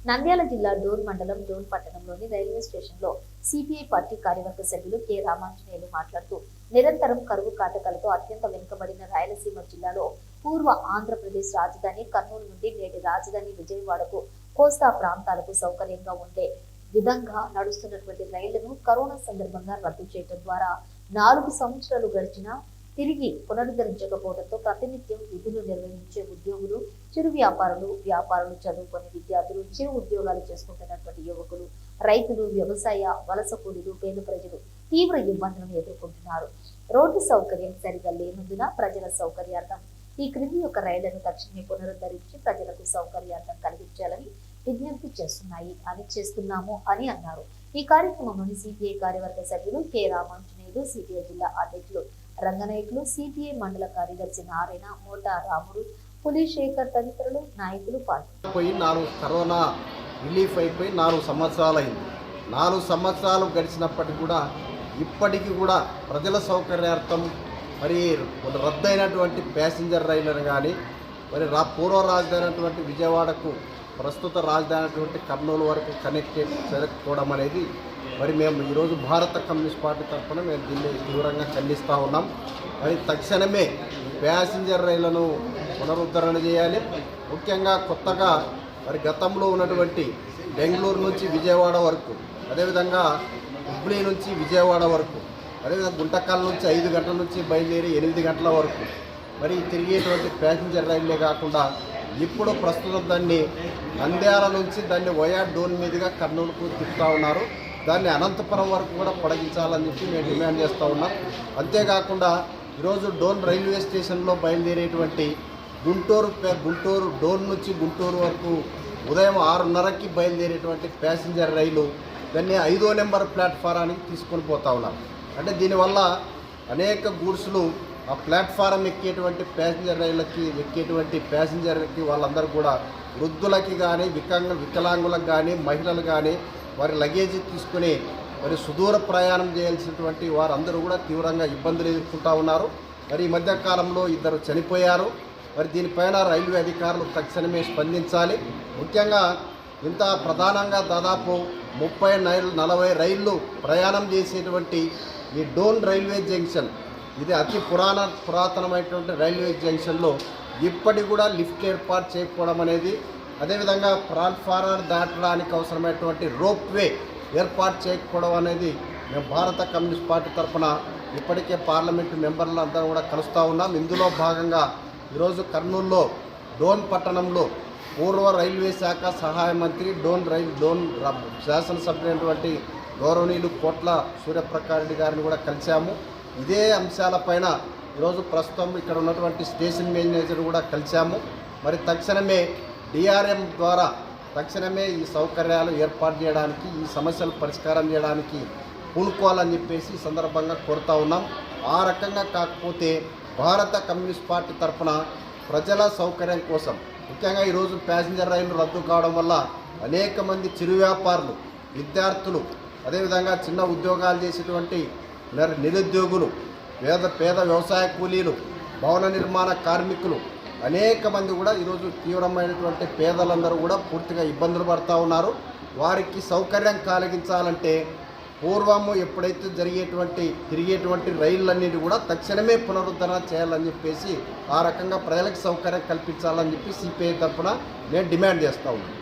నంద్యాల జిల్లా డోన్ మండలం డోన్ పట్టణంలోని రైల్వే స్టేషన్లో సిపిఐ పార్టీ కార్యవర్గ సభ్యులు కె. రామాంజనేయులు మాట్లాడుతూ నిరంతరం కరువు కాటకాలతో అత్యంత వెనుకబడిన రాయలసీమ జిల్లాలో పూర్వ ఆంధ్రప్రదేశ్ రాజధాని కర్నూలు నుండి నేటి రాజధాని విజయవాడకు కోస్తా ప్రాంతాలకు సౌకర్యంగా ఉండే విధంగా నడుస్తున్నటువంటి రైళ్ళను కరోనా సందర్భంగా రద్దు చేయడం ద్వారా నాలుగు సంవత్సరాలు గడిచినా తిరిగి పునరుద్ధరించకపోవడంతో ప్రతినిత్యం విధులు నిర్వహించే ఉద్యోగులు చిరు వ్యాపారులు వ్యాపారులు చదువుకునే విద్యార్థులు చిరు ఉద్యోగాలు చేసుకుంటున్నటువంటి యువకులు రైతులు వ్యవసాయ వలస కూలీలు పేద ప్రజలు తీవ్ర ఇబ్బందులను ఎదుర్కొంటున్నారు. రోడ్డు సౌకర్యం సరిగా లేనందున ప్రజల సౌకర్యార్థం ఈ క్రింది యొక్క రైళ్ళను తక్షణమే పునరుద్ధరించి ప్రజలకు సౌకర్యార్థం కలిగించాలని విజ్ఞప్తి చేస్తున్నాయి. అని చేస్తున్నాము అని అన్నారు. ఈ కార్యక్రమంలోని సిపిఐ కార్యవర్గ సభ్యులు కె రామాంజనేయులు సిపిఐ జిల్లా అధ్యక్షులు రంగనాయకులు సిపిఐ మండల కార్యదర్శి నారాయణ మోటా రాముడు పులిశేఖర్ తదితరులు నాయకులు పాల్గొన్నారు. నాలుగు కరోనా రిలీఫ్ అయిపోయి నాలుగు సంవత్సరాలు అయింది నాలుగు సంవత్సరాలు గడిచినప్పటికీ కూడా ఇప్పటికీ కూడా ప్రజల సౌకర్యార్థం మరి రద్దయినటువంటి ప్యాసింజర్ రైళ్ళను కానీ మరి రా పూర్వ రాజధాని విజయవాడకు ప్రస్తుత రాజధాని అటువంటి కర్నూలు వరకు కనెక్ట్ జరగకపోవడం అనేది మరి మేము ఈరోజు భారత కమ్యూనిస్ట్ పార్టీ తరఫున మేము దీన్ని తీవ్రంగా ఖండిస్తూ ఉన్నాం. మరి తక్షణమే ప్యాసింజర్ రైళ్ళను పునరుద్ధరణ చేయాలి. ముఖ్యంగా కొత్తగా మరి గతంలో ఉన్నటువంటి బెంగళూరు నుంచి విజయవాడ వరకు అదేవిధంగా హుబ్లీ నుంచి విజయవాడ వరకు అదేవిధంగా గుంటకాల నుంచి ఐదు గంటల నుంచి బయలుదేరి ఎనిమిది గంటల వరకు మరి తిరిగేటువంటి ప్యాసింజర్ రైళ్ళే కాకుండా ఇప్పుడు ప్రస్తుతం దాన్ని నంద్యాల నుంచి దాన్ని వయా డోన్ మీదుగా కర్నూలుకు తిప్పుతూ ఉన్నారు. దాన్ని అనంతపురం వరకు కూడా పొడిగించాలని చెప్పి మేము డిమాండ్ చేస్తూ ఉన్నాం. అంతేకాకుండా ఈరోజు డోన్ రైల్వే స్టేషన్లో బయలుదేరేటువంటి గుంటూరు గుంటూరు డోన్ నుంచి గుంటూరు వరకు ఉదయం ఆరున్నరకి బయలుదేరేటువంటి ప్యాసింజర్ రైలు దాన్ని ఐదో నెంబర్ ప్లాట్ఫారానికి తీసుకొని పోతా ఉన్నాం అంటే దీనివల్ల అనేక గూడ్స్లు ఆ ప్లాట్ఫారం ఎక్కేటువంటి ప్యాసింజర్ రైళ్ళకి ఎక్కేటువంటి ప్యాసింజర్కి వాళ్ళందరూ కూడా వృద్ధులకి కానీ వికంగ వికలాంగులకు కానీ మహిళలు కానీ వారి లగేజ్ తీసుకుని మరి సుదూర ప్రయాణం చేయాల్సినటువంటి వారందరూ కూడా తీవ్రంగా ఇబ్బందులు ఎదుర్కొంటూ ఉన్నారు. మరి ఈ మధ్యకాలంలో ఇద్దరు చనిపోయారు. మరి దీనిపైన రైల్వే అధికారులు తక్షణమే స్పందించాలి. ముఖ్యంగా ఇంత ప్రధానంగా దాదాపు ముప్పై నలభై రైళ్ళు ప్రయాణం చేసేటువంటి ఈ డోన్ రైల్వే జంక్షన్ ఇది అతి పురాణ పురాతనమైనటువంటి రైల్వే జంక్షన్లో ఇప్పటికి కూడా లిఫ్ట్ ఏర్పాటు చేయకపోవడం అనేది అదేవిధంగా ప్లాట్ఫారం దాటడానికి అవసరమైనటువంటి రోప్ వే ఏర్పాటు చేయకపోవడం అనేది మేము భారత కమ్యూనిస్ట్ పార్టీ తరఫున ఇప్పటికే పార్లమెంటు మెంబర్లు అందరూ కూడా కలుస్తూ ఉన్నాం. ఇందులో భాగంగా ఈరోజు కర్నూలులో డోన్ పట్టణంలో పూర్వ రైల్వే శాఖ సహాయ మంత్రి డోన్ రైల్ డోన్ శాసనసభ్యులైనటువంటి గౌరవనీయులు కోట్ల సూర్యప్రకాష్ రెడ్డి గారిని కూడా కలిశాము. ఇదే అంశాలపైన ఈరోజు ప్రస్తుతం ఇక్కడ ఉన్నటువంటి స్టేషన్ మేనేజర్ కూడా కలిశాము. మరి తక్షణమే డిఆర్ఎం ద్వారా తక్షణమే ఈ సౌకర్యాలు ఏర్పాటు చేయడానికి ఈ సమస్యలు పరిష్కారం చేయడానికి పూనుకోవాలని చెప్పేసి సందర్భంగా కోరుతా ఉన్నాం. ఆ రకంగా కాకపోతే భారత కమ్యూనిస్ట్ పార్టీ తరఫున ప్రజల సౌకర్యం కోసం ముఖ్యంగా ఈరోజు ప్యాసింజర్ రైళ్ళు రద్దు కావడం వల్ల అనేక మంది చిరు వ్యాపారులు విద్యార్థులు అదేవిధంగా చిన్న ఉద్యోగాలు చేసేటువంటి నిరుద్యోగులు పేద పేద వ్యవసాయ కూలీలు భవన నిర్మాణ కార్మికులు అనేక మంది కూడా ఈరోజు తీవ్రమైనటువంటి పేదలందరూ కూడా పూర్తిగా ఇబ్బందులు పడుతూ ఉన్నారు. వారికి సౌకర్యం కలిగించాలంటే పూర్వము ఎప్పుడైతే జరిగేటువంటి తిరిగేటువంటి రైళ్ళన్నిటి కూడా తక్షణమే పునరుద్ధరణ చేయాలని చెప్పేసి ఆ రకంగా ప్రజలకు సౌకర్యం కల్పించాలని చెప్పి సిపిఐ తరఫున నేను డిమాండ్ చేస్తా ఉన్నాను.